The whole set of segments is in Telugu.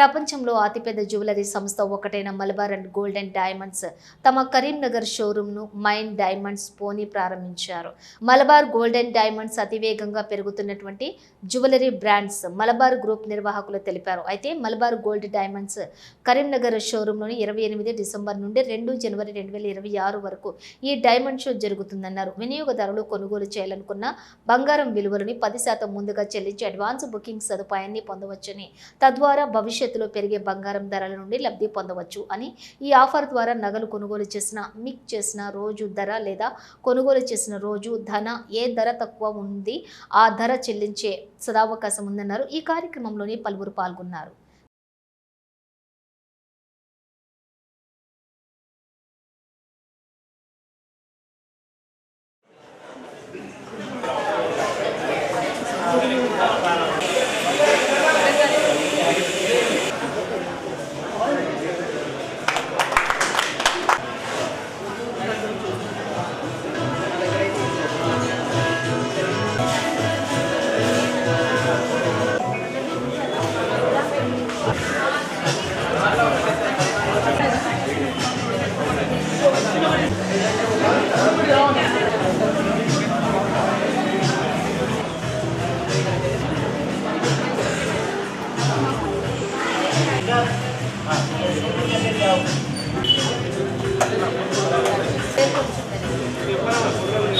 ప్రపంచంలో అతిపెద్ద జ్యువెలరీ సంస్థ ఒకటైన Malabar and Gold and Diamonds తమ కరీంనగర్ షోరూమ్ను మైండ్ డైమండ్స్ పోని ప్రారంభించారు. మలబార్ గోల్డ్ అండ్ డైమండ్స్ అతివేగంగా పెరుగుతున్నటువంటి జ్యువెలరీ బ్రాండ్స్ మలబార్ గ్రూప్ నిర్వాహకులు తెలిపారు. అయితే మలబార్ గోల్డ్ డైమండ్స్ కరీంనగర్ షోరూంలోని ఇరవై ఎనిమిది డిసెంబర్ నుండి రెండు జనవరి రెండు వేల ఇరవై ఆరు వరకు ఈ డైమండ్ షో జరుగుతుందన్నారు. వినియోగదారులు కొనుగోలు చేయాలనుకున్న బంగారం విలువలని పది శాతం ముందుగా చెల్లించి అడ్వాన్స్ బుకింగ్ సదుపాయాన్ని పొందవచ్చని తద్వారా భవిష్యత్తులో పెరిగే బంగారం ధరల నుండి లబ్ధి పొందవచ్చు అని ఈ ఆఫర్ ద్వారా నగలు కొనుగోలు చేసిన మిక్ చేసిన రోజు ధర లేదా కొనుగోలు చేసిన రోజు ధన ఏ ధర తక్కువ ఉంది ఆ ధర చెల్లించే సదావకాశం ఉందన్నారు. ఈ కార్యక్రమంలోని పలువురు పాల్గొన్నారు.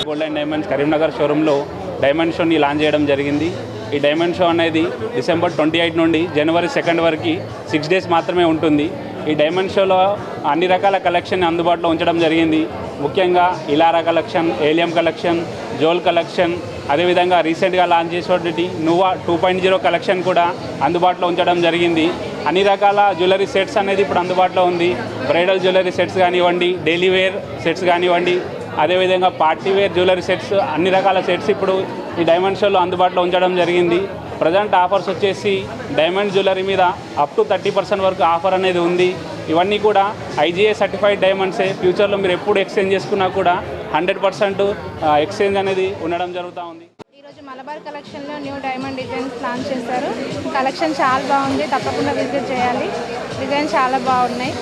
గోల్డ్ అండ్ డైమండ్స్ కరీంనగర్ షోరూంలో డైమండ్ షోని లాంచ్ చేయడం జరిగింది. ఈ డైమండ్ షో అనేది డిసెంబర్ ట్వంటీ ఎయిట్ నుండి జనవరి సెకండ్ వరకు సిక్స్ డేస్ మాత్రమే ఉంటుంది. ఈ డైమండ్ షోలో అన్ని రకాల కలెక్షన్ అందుబాటులో ఉంచడం జరిగింది. ముఖ్యంగా ఇలారా కలెక్షన్ ఏలియం కలెక్షన్ జోల్ కలెక్షన్ అదేవిధంగా రీసెంట్గా లాంచ్ చేసినటువంటి నువా టూ పాయింట్ జీరో కలెక్షన్ కూడా అందుబాటులో ఉంచడం జరిగింది. అన్ని రకాల జ్యువెలరీ సెట్స్ అనేది ఇప్పుడు అందుబాటులో ఉంది. బ్రైడల్ జ్యువెలరీ సెట్స్ కానివ్వండి డైలీ వేర్ సెట్స్ కానివ్వండి అదేవిధంగా పార్టీ వేర్ జ్యువెలరీ సెట్స్ అన్ని రకాల సెట్స్ ఇప్పుడు ఈ డైమండ్ షోలో అందుబాటులో ఉంచడం జరిగింది. ప్రజెంట్ ఆఫర్స్ వచ్చేసి డైమండ్ జ్యువెలరీ మీద అప్ టు థర్టీ పర్సెంట్ వరకు ఆఫర్ అనేది ఉంది. ఇవన్నీ కూడా ఐజీఏ సర్టిఫైడ్ డైమండ్సే. ఫ్యూచర్లో మీరు ఎప్పుడు ఎక్స్చేంజ్ చేసుకున్నా కూడా హండ్రెడ్ పర్సెంట్ ఎక్స్చేంజ్ అనేది ఉండడం జరుగుతూ ఉంది. ఈరోజు మలబార్ కలెక్షన్లో న్యూ డైమండ్ డిజైన్స్ లాంచ్ చేశారు. కలెక్షన్ చాలా బాగుంది. తప్పకుండా విజిట్ చేయాలి. డిజైన్ చాలా బాగున్నాయి.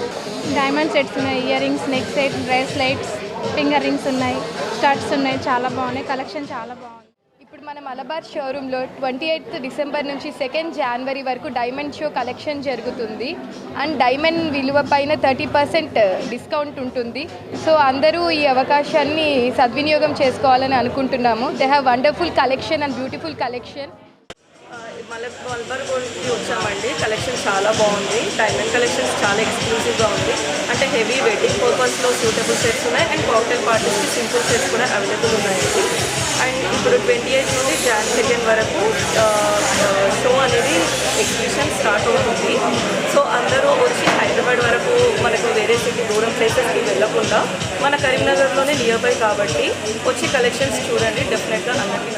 డైమండ్ సెట్స్ ఉన్నాయి. Ear rings neck set bracelets finger rings ఉన్నాయి. స్టడ్స్ ఉన్నాయి. చాలా బాగున్నాయి. కలెక్షన్ చాలా బాగుంది. మన మలబార్ షోరూంలో ట్వంటీ ఎయిత్ డిసెంబర్ నుంచి సెకండ్ జనవరి వరకు డైమండ్ షో కలెక్షన్ జరుగుతుంది. అండ్ డైమండ్ విలువ పైన థర్టీ పర్సెంట్ డిస్కౌంట్ ఉంటుంది. సో అందరూ ఈ అవకాశాన్ని సద్వినియోగం చేసుకోవాలని అనుకుంటున్నాము. They have wonderful collection and beautiful collection Malabar గోల్డ్కి వచ్చామండి కలెక్షన్ చాలా బాగుంది. డైమండ్ కలెక్షన్స్ చాలా ఎక్స్క్లూజివ్గా ఉంది. అంటే హెవీ వెడ్డింగ్ పర్పస్లో సూటబుల్ సెట్స్ ఉన్నాయి. అండ్ కాక్టైల్ పార్టీస్కి సింపుల్ సెట్స్ కూడా అవైలబుల్ ఉన్నాయండి. అండ్ ఇప్పుడు ట్వంటీ ఎయిట్ నుండి జాన్ సెకండ్ వరకు షో అనేది ఎగ్జిబిషన్ స్టార్ట్ అవుతుంది. సో అందరూ వచ్చి హైదరాబాద్ వరకు మనకు వేరే సిటీ దూరం ప్లేసెస్కి వెళ్ళకుండా మన కరీంనగర్లోనే నియర్ బై కాబట్టి వచ్చి కలెక్షన్స్ చూడండి డెఫినెట్గా అందరికీ